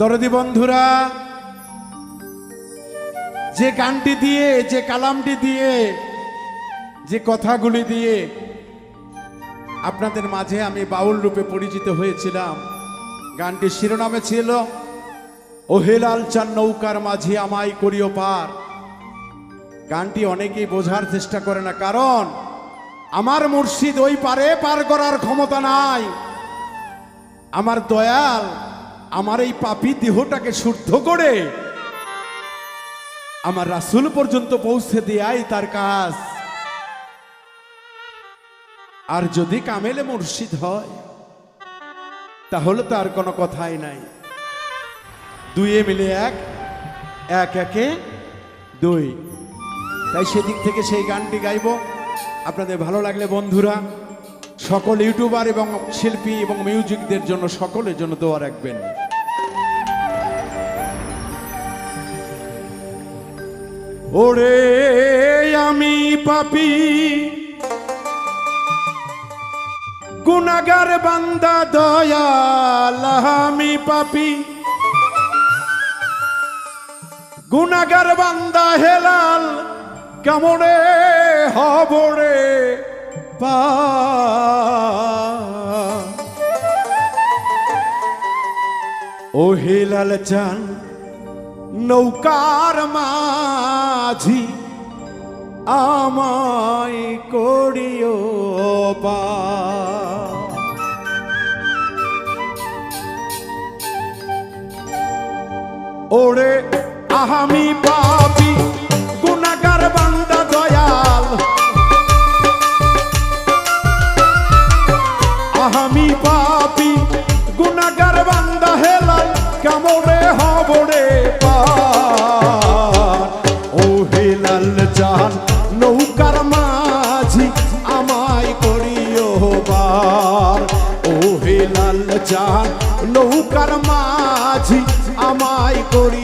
দরদি বন্ধুরা, যে গানটি দিয়ে, যে কালামটি দিয়ে, যে কথাগুলি দিয়ে আপনাদের মাঝে আমি বাউল রূপে পরিচিত হয়েছিলাম গানটির শিরোনামে ছিল, ও হেলাল চান নৌকার মাঝে আমায় করিও পার। গানটি অনেকেই বোঝার চেষ্টা করে না, কারণ আমার মুর্শিদ ওই পারে পার করার ক্ষমতা নাই। আমার দয়াল আমার এই পাপি দেহটাকে শুদ্ধ করে আমার রাসুল পর্যন্ত পৌঁছে দেয়াই তার কাজ। আর যদি কামেলে মুর্শিদ হয়, তাহলে তো আর কোনো কথাই নাই। দুইয়ে মিলে এক এক, একে দুই। তাই সেদিক থেকে সেই গানটি গাইব। আপনাদের ভালো লাগলে বন্ধুরা, সকল ইউটিউবার এবং শিল্পী এবং মিউজিকদের জন্য সকলের জন্য দোয়া রাখবেন। ওরে আমি পাপি। গুনাগার বান্দা দয়াল, আমি পাপি। গুনাগার বান্দা হেলাল, কেমনে হবরে পা? ও হেলাল চান নৌকার মাঝি আমায় করিও ওরে আহামি জান নৌকার মাঝি আমায় করিও বার। ও হে লাল জান নৌকার মাঝি আমায় করিও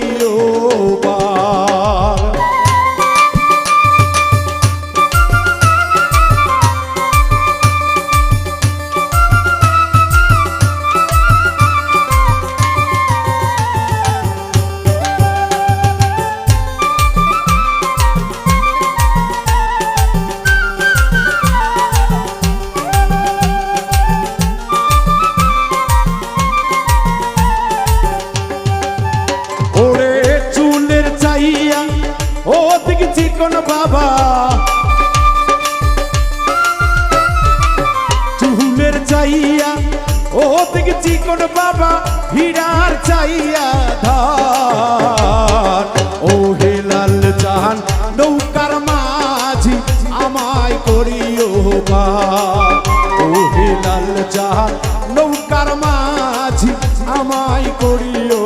চিকন বাবা? চুলের চাইয়া, ও দিক চিকন বাবা, হীরার চাইয়া ধার। ও হেলাল জাহান, নৌকার মাঝি, আমায় করিও বার ও হেলাল জাহান, নৌকার মাঝি, আমায় করিও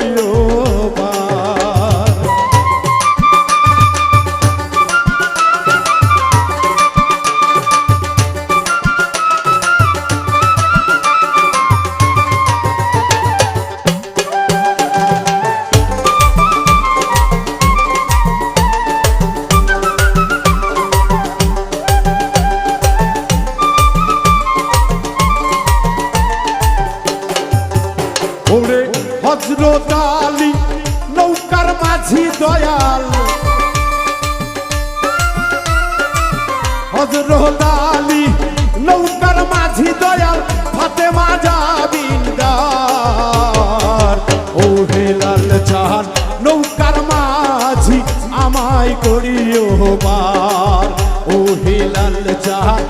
আছি দয়াল। হজরত আলী, নৌকার মাঝি দয়াল ফাতে মাজাবিন্দার ও হেলাল চাহান নৌকার মাঝি আমায় করিও বার। ও হেলাল চাহান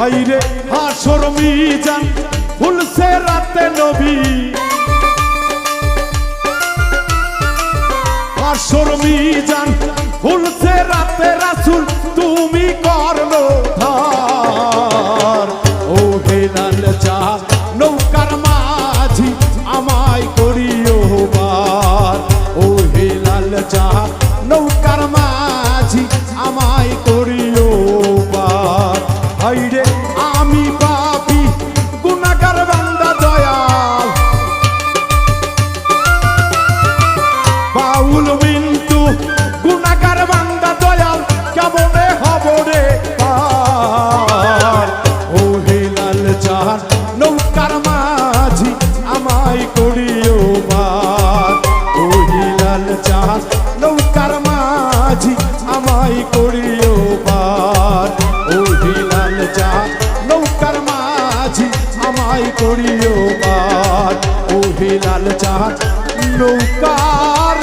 হাইরে হাসর মিজান ফুলসে রাতে নবী। হাসর মিজান ফুলসে রাতে রাসুল, তুমি করল নৌকার মাঝি, আমায় করিও হেলাল চাহান নৌকার মাঝি আমায় করিও পার। ওহি লাল চাহান নৌকার মাঝি আমায় করিও পার। ওহি লাল চাহান নৌকার